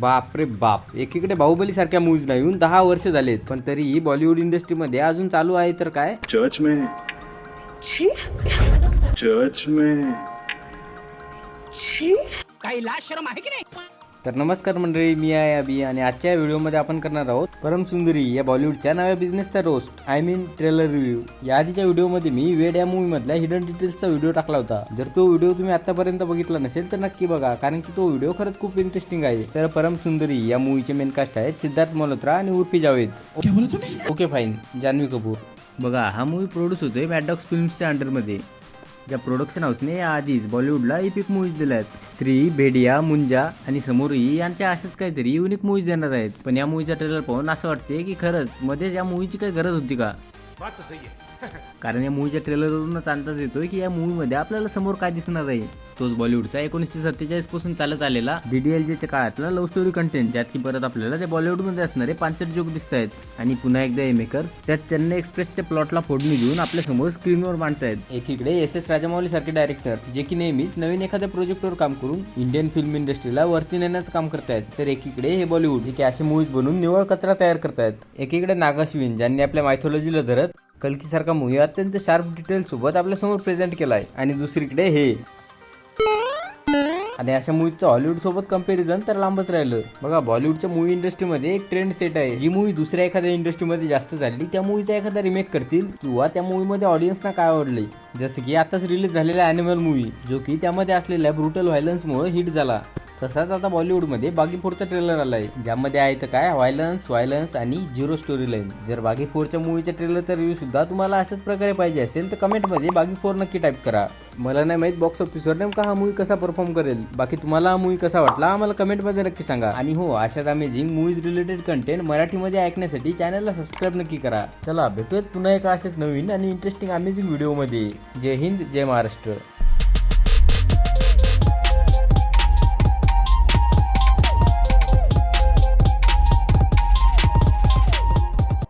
बाप रे बाप. एकीकडे बाहुबली सारख्या मूवीज नाही. येऊन दहा वर्ष झालेत. पण तरीही बॉलिवूड इंडस्ट्रीमध्ये अजून चालू आहे तर काय? चर्च में. चर्च में. काही लाज शरम आहे की नाही? तर नमस्कार मंडळी मी आहे अभि आणि आजच्या व्हिडिओमध्ये आपण करणार आहोत परम सुंदरी या बॉलिवूडच्या नव्या बिझनेसचा roast I mean trailer review या आधीच्या व्हिडिओमध्ये मी वेड या मूवी मधल्या हिडन डिटेल्सचा व्हिडिओ टाकला होता. जर तो व्हिडिओ तुम्ही आतापर्यंत बघितला नसेल तर नक्की बघा कारण की तो व्हिडिओ खरंच खूप इंटरेस्टिंग आहे. तर परम सुंदरी या मूवीचे मेन कास्ट आहेत सिद्धार्थ मल्होत्रा आणि Urfi Javed. Okay fine Janhvi Kapoor. बघा हा मूवी प्रोड्यूस होतोय मॅडॉक्स फिल्म्सच्या अंडरमध्ये ज्या प्रोडक्शन हाऊसने याआधीच बॉलिवूडला इपिक मूवीज दिल्या आहेत स्त्री भेडिया मुंजा आणि समोरही यांच्या अशाच काहीतरी युनिक मूवीज देणार आहेत. पण या मूवीचा ट्रेलर पाहून असं वाटते की खरंच मध्ये या मूवीची काही गरज होती का? कारण या मूवीच्या ट्रेलरवरूनच अंदाज येतोय की या मूवीमध्ये आपल्याला समोर काय दिसणार आहे. तोच बॉलिवूडचा एकोणीसशे सत्तेचाळीसपासून चालत आलेला डीडीएलजेच्या काळातला लव्ह स्टोरी कंटेंट ज्यात की परत आपल्याला ते बॉलिवूडमध्ये असणारे पांचट जोक दिसत आहेत आणि पुन्हा एकदा हे मेकर्स त्यात चेन्नई एक्सप्रेसच्या प्लॉटला फोडणी देऊन आपल्यासमोर स्क्रीनवर मांडतायत. एकीकडे एस एस राजामौली सारखे डायरेक्टर जे की नेहमीच नवीन एखाद्या प्रोजेक्टवर काम करून इंडियन फिल्म इंडस्ट्रीला वरती नेण्याचं काम करतायत. तर एकीकडे हे बॉलिवूड जे की असे मूवीज बनवून निवळ कचरा तयार करतायत. एकीकडे नागाश्विन ज्यांनी आपल्या मायथॉलॉजीला धरत कलकीसारखा मूवी अत्यंत शार्प डिटेल सोबत आपल्यासमोर प्रेझेंट केला आहे आणि दुसरीकडे हे. आणि अशा मूवीचं हॉलिवूड सोबत कंपॅरिझन तर लांबच राहिलं. बघा बॉलिवूडच्या मूवी इंडस्ट्रीमध्ये एक ट्रेंड सेट आहे. जी मूवी दुसऱ्या एखाद्या इंडस्ट्रीमध्ये जास्त झाली त्या मूवीचा एखादा रिमेक करतील किंवा त्या मूवीमध्ये ऑडियन्सना काय आवडले जसं की आताच रिलीज झालेला अॅनिमल मूवी जो की त्यामध्ये असलेल्या ब्रुटल व्हायलन्समुळे हिट झाला. तसाच आता बॉलिवूडमध्ये बागी फोरचा ट्रेलर आलाय ज्यामध्ये आहे तर काय व्हायलन्स व्हायलन्स आणि झिरो स्टोरी लाईन जर बागी फोरच्या मूवीच्या ट्रेलरचा रिव्ह्यू सुद्धा तुम्हाला अशाच प्रकारे पाहिजे असेल तर कमेंटमध्ये बागी फोर नक्की टाईप करा. मला नाही माहीत बॉक्स ऑफिसवर नेमका हा मूवी कसा परफॉर्म करेल. बाकी तुम्हाला हा मूवी कसा वाटला आम्हाला कमेंटमध्ये नक्की सांगा. आणि हो अशाच अमेझिंग मूवीज रिलेटेड कंटेंट मराठीमध्ये ऐकण्यासाठी चॅनलला सबस्क्राईब नक्की करा. चला भेटूयात पुन्हा एका अशाच नवीन आणि इंटरेस्टिंग अमेझिंग व्हिडिओमध्ये जय हिंद जय महाराष्ट्र.